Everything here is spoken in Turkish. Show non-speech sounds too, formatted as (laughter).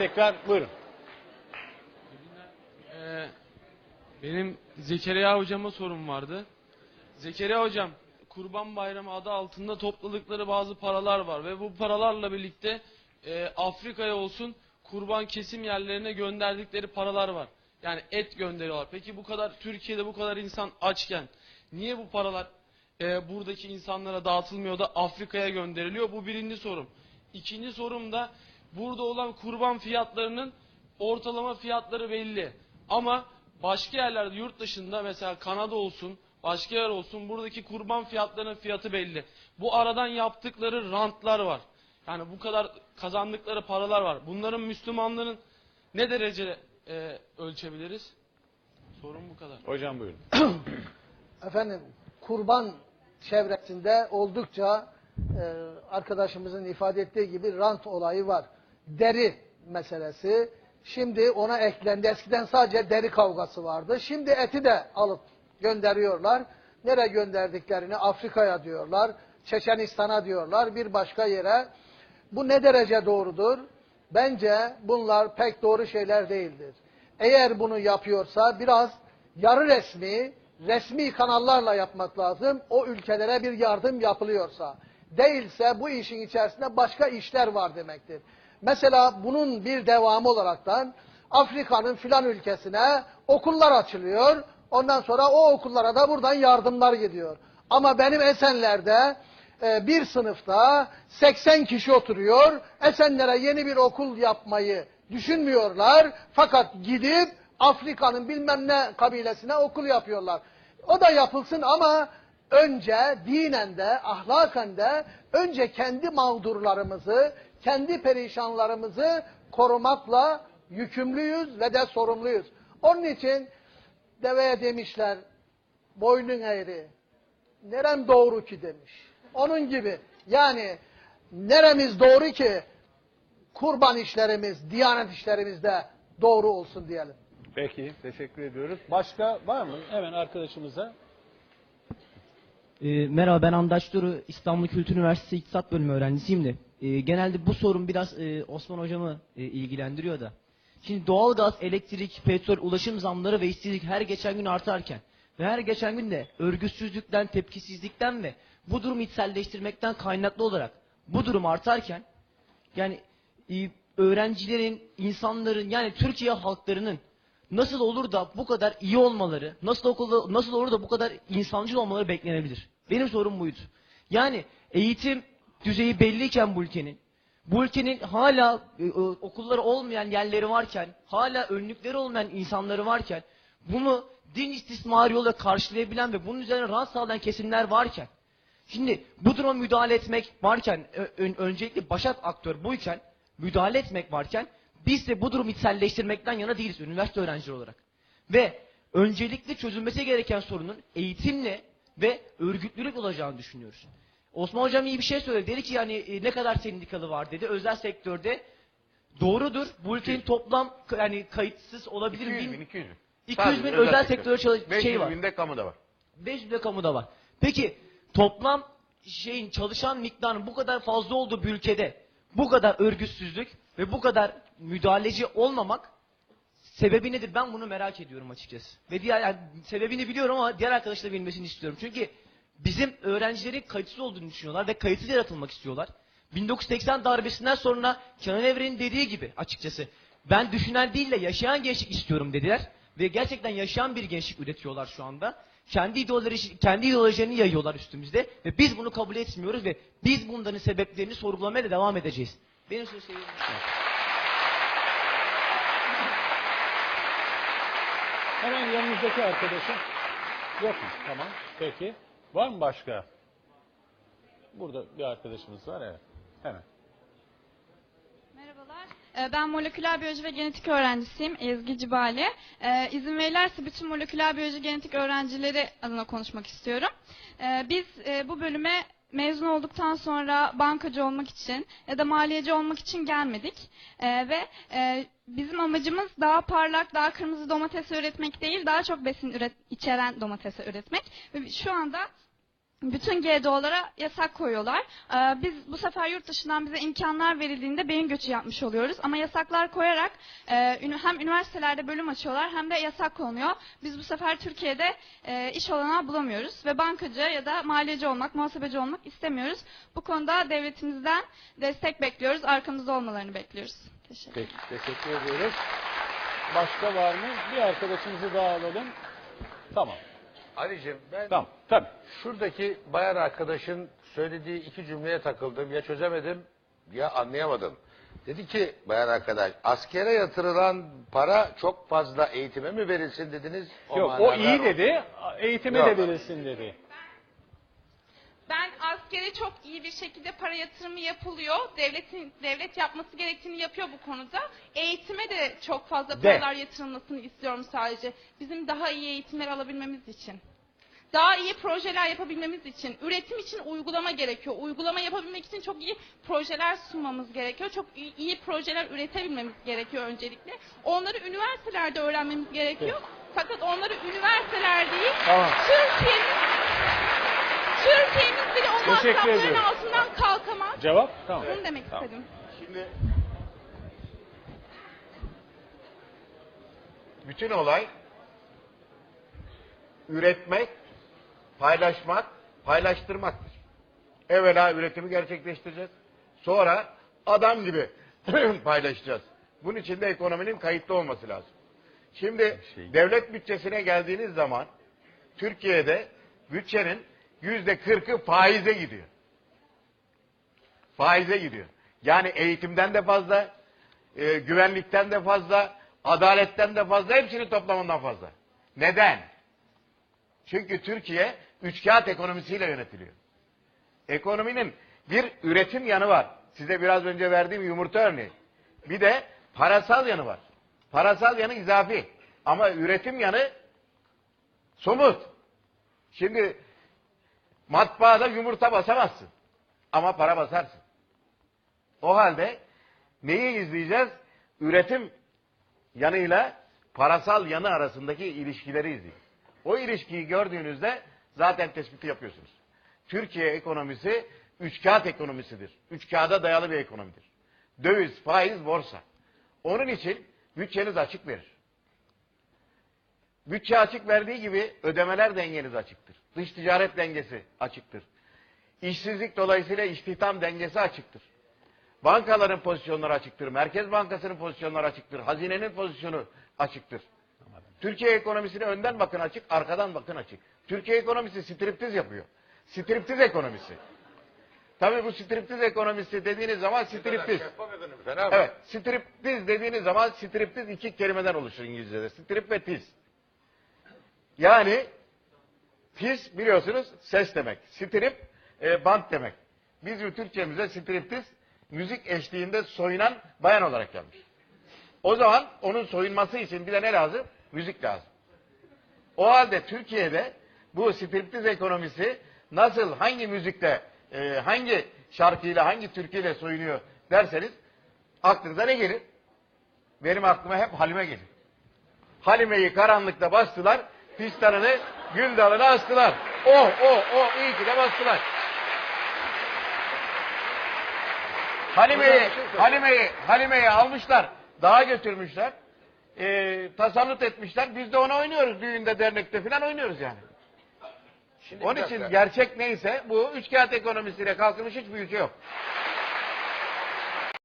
tekrar. Buyurun. Ee, benim Zekeriya hocama sorum vardı. Zekeriya hocam, Kurban Bayramı adı altında topladıkları bazı paralar var ve bu paralarla birlikte e, Afrika'ya olsun kurban kesim yerlerine gönderdikleri paralar var. Yani et gönderiyorlar. Peki bu kadar Türkiye'de bu kadar insan açken niye bu paralar e, buradaki insanlara dağıtılmıyor da Afrika'ya gönderiliyor? Bu birinci sorum. İkinci sorum da burada olan kurban fiyatlarının ortalama fiyatları belli. Ama başka yerlerde yurt dışında mesela Kanada olsun, başka yer olsun buradaki kurban fiyatlarının fiyatı belli. Bu aradan yaptıkları rantlar var. Yani bu kadar kazandıkları paralar var. Bunların Müslümanların ne derece e, ölçebiliriz? Sorun bu kadar. Hocam buyurun. (coughs) efendim kurban çevresinde oldukça e, arkadaşımızın ifade ettiği gibi rant olayı var. Deri meselesi. Şimdi ona eklendi. Eskiden sadece deri kavgası vardı. Şimdi eti de alıp gönderiyorlar. Nereye gönderdiklerini Afrika'ya diyorlar. Çeçenistan'a diyorlar. Bir başka yere. Bu ne derece doğrudur? Bence bunlar pek doğru şeyler değildir. Eğer bunu yapıyorsa biraz yarı resmi, resmi kanallarla yapmak lazım. O ülkelere bir yardım yapılıyorsa. Değilse bu işin içerisinde başka işler var demektir. Mesela bunun bir devamı olaraktan Afrika'nın filan ülkesine okullar açılıyor. Ondan sonra o okullara da buradan yardımlar gidiyor. Ama benim Esenler'de e, bir sınıfta 80 kişi oturuyor. Esenler'e yeni bir okul yapmayı düşünmüyorlar. Fakat gidip Afrika'nın bilmem ne kabilesine okul yapıyorlar. O da yapılsın ama önce dinen de ahlaken de önce kendi mağdurlarımızı, kendi perişanlarımızı korumakla yükümlüyüz ve de sorumluyuz. Onun için deveye demişler boynun eğri, nerem doğru ki demiş. Onun gibi yani neremiz doğru ki kurban işlerimiz, diyanet işlerimiz de doğru olsun diyelim. Peki teşekkür ediyoruz. Başka var mı? Hemen arkadaşımıza. E, merhaba ben Andaç Duru İstanbul Kültür Üniversitesi İktisat Bölümü öğrencisiyim de. E, genelde bu sorun biraz e, Osman hocamı e, ilgilendiriyor da. Şimdi doğalgaz, elektrik, petrol, ulaşım zamları ve işsizlik her geçen gün artarken ve her geçen gün de örgütsüzlükten, tepkisizlikten ve bu durumu içselleştirmekten kaynaklı olarak bu durum artarken yani e, öğrencilerin, insanların yani Türkiye halklarının nasıl olur da bu kadar iyi olmaları, nasıl okulda, nasıl olur da bu kadar insancıl olmaları beklenebilir. Benim sorum buydu. Yani eğitim düzeyi belliyken bu ülkenin, bu ülkenin hala e, okulları olmayan yerleri varken, hala önlükleri olmayan insanları varken, bunu din istismarı yoluyla karşılayabilen ve bunun üzerine rant sağlayan kesimler varken, Şimdi bu duruma müdahale etmek varken, ön- öncelikle başat aktör buyken, müdahale etmek varken, biz de bu durumu içselleştirmekten yana değiliz üniversite öğrencileri olarak. Ve öncelikle çözülmesi gereken sorunun eğitimle ve örgütlülük olacağını düşünüyoruz. Osman Hocam iyi bir şey söyledi. Dedi ki yani e, ne kadar sendikalı var dedi. Özel sektörde doğrudur. Bu ülkenin toplam yani kayıtsız olabilir 200 bin- bin, 200 bin. 200 bin özel sektör. sektörde çalış- 500 şey var. bin de kamuda var. 5 bile kamuda var. Peki toplam şeyin çalışan miktarının bu kadar fazla olduğu bir ülkede bu kadar örgütsüzlük ve bu kadar müdahaleci olmamak sebebi nedir? Ben bunu merak ediyorum açıkçası. Ve diğer yani sebebini biliyorum ama diğer arkadaşlar bilmesini istiyorum. Çünkü bizim öğrencilerin kayıtsız olduğunu düşünüyorlar ve kayıtsız yaratılmak istiyorlar. 1980 darbesinden sonra Kenan Evren'in dediği gibi açıkçası ben düşünen değil de yaşayan gençlik istiyorum dediler ve gerçekten yaşayan bir gençlik üretiyorlar şu anda. Kendi ideoloji, kendi ideolojilerini yayıyorlar üstümüzde ve biz bunu kabul etmiyoruz ve biz bunların sebeplerini sorgulamaya da devam edeceğiz. Benim söyleyeceğim bu. Hemen yanınızdaki arkadaşım. Yok mu? Tamam. Peki. Var mı başka? Burada bir arkadaşımız var evet. Hemen. Merhabalar. Ee, Ben moleküler biyoloji ve genetik öğrencisiyim. Ezgi Cibali. Ee, izin verirlerse bütün moleküler biyoloji genetik öğrencileri adına konuşmak istiyorum. Ee, biz e, bu bölüme mezun olduktan sonra bankacı olmak için ya da maliyeci olmak için gelmedik. Ee, ve e, bizim amacımız daha parlak, daha kırmızı domates üretmek değil, daha çok besin üret, içeren domates üretmek. Ve şu anda bütün GDO'lara yasak koyuyorlar. Ee, biz bu sefer yurt dışından bize imkanlar verildiğinde beyin göçü yapmış oluyoruz. Ama yasaklar koyarak e, hem üniversitelerde bölüm açıyorlar hem de yasak konuyor. Biz bu sefer Türkiye'de e, iş olanağı bulamıyoruz ve bankacı ya da maliyeci olmak, muhasebeci olmak istemiyoruz. Bu konuda devletimizden destek bekliyoruz, arkamızda olmalarını bekliyoruz. Teşekkür Peki, teşekkür ediyoruz. Başka var mı? Bir arkadaşımızı daha alalım. Tamam, Ali'cim ben tamam, tabii. şuradaki bayan arkadaşın söylediği iki cümleye takıldım. Ya çözemedim ya anlayamadım. Dedi ki bayan arkadaş askere yatırılan para çok fazla eğitime mi verilsin dediniz? Yok, o manada- iyi dedi, eğitime Yok. de verilsin dedi. Askere çok iyi bir şekilde para yatırımı yapılıyor. Devletin devlet yapması gerektiğini yapıyor bu konuda. Eğitime de çok fazla De. paralar yatırılmasını istiyorum sadece. Bizim daha iyi eğitimler alabilmemiz için. Daha iyi projeler yapabilmemiz için, üretim için uygulama gerekiyor. Uygulama yapabilmek için çok iyi projeler sunmamız gerekiyor. Çok iyi, iyi projeler üretebilmemiz gerekiyor öncelikle. Onları üniversitelerde öğrenmemiz gerekiyor. Fakat onları üniversiteler değil, Tamam. Türkiye'nin Türkiye'miz bile o Teşekkür masrafların ediyorum. altından kalkamaz. Cevap? Tamam. Bunu demek Tamam. istedim. Şimdi bütün olay üretmek, paylaşmak, paylaştırmaktır. Evvela üretimi gerçekleştireceğiz. Sonra adam gibi (laughs) paylaşacağız. Bunun için de ekonominin kayıtlı olması lazım. Şimdi devlet bütçesine geldiğiniz zaman Türkiye'de bütçenin yüzde kırkı faize gidiyor faize gidiyor. Yani eğitimden de fazla, e, güvenlikten de fazla, adaletten de fazla, hepsini toplamından fazla. Neden? Çünkü Türkiye üçkağıt ekonomisiyle yönetiliyor. Ekonominin bir üretim yanı var. Size biraz önce verdiğim yumurta örneği. Bir de parasal yanı var. Parasal yanı izafi. Ama üretim yanı somut. Şimdi matbaada yumurta basamazsın. Ama para basarsın. O halde neyi izleyeceğiz? Üretim yanıyla parasal yanı arasındaki ilişkileri izleyeceğiz. O ilişkiyi gördüğünüzde zaten tespiti yapıyorsunuz. Türkiye ekonomisi üç kağıt ekonomisidir. Üç kağıda dayalı bir ekonomidir. Döviz, faiz, borsa. Onun için bütçeniz açık verir. Bütçe açık verdiği gibi ödemeler dengeniz açıktır. Dış ticaret dengesi açıktır. İşsizlik dolayısıyla istihdam dengesi açıktır. Bankaların pozisyonları açıktır. Merkez Bankası'nın pozisyonları açıktır. Hazinenin pozisyonu açıktır. Türkiye ekonomisine önden bakın açık, arkadan bakın açık. Türkiye ekonomisi striptiz yapıyor. Striptiz ekonomisi. Tabii bu striptiz ekonomisi dediğiniz zaman striptiz. Evet, striptiz dediğiniz zaman striptiz iki kelimeden oluşur İngilizce'de. Strip ve tiz. Yani tiz biliyorsunuz ses demek. Strip e, bant demek. Bizim Türkçemize striptiz müzik eşliğinde soyunan bayan olarak gelmiş. O zaman onun soyunması için bir de ne lazım? Müzik lazım. O halde Türkiye'de bu striptiz ekonomisi nasıl, hangi müzikle, e, hangi şarkıyla, hangi türküyle soyunuyor derseniz aklınıza ne gelir? Benim aklıma hep Halime gelir. Halime'yi karanlıkta bastılar, fistanını gül dalına astılar. Oh, oh, oh, iyi ki de bastılar. Halime'yi, Halime'yi, Halime'yi almışlar, dağa götürmüşler. E, tasallut etmişler. Biz de onu oynuyoruz düğünde, dernekte falan oynuyoruz yani. Onun için gerçek neyse bu üç kağıt ekonomisiyle kalkmış hiçbir ülke yok.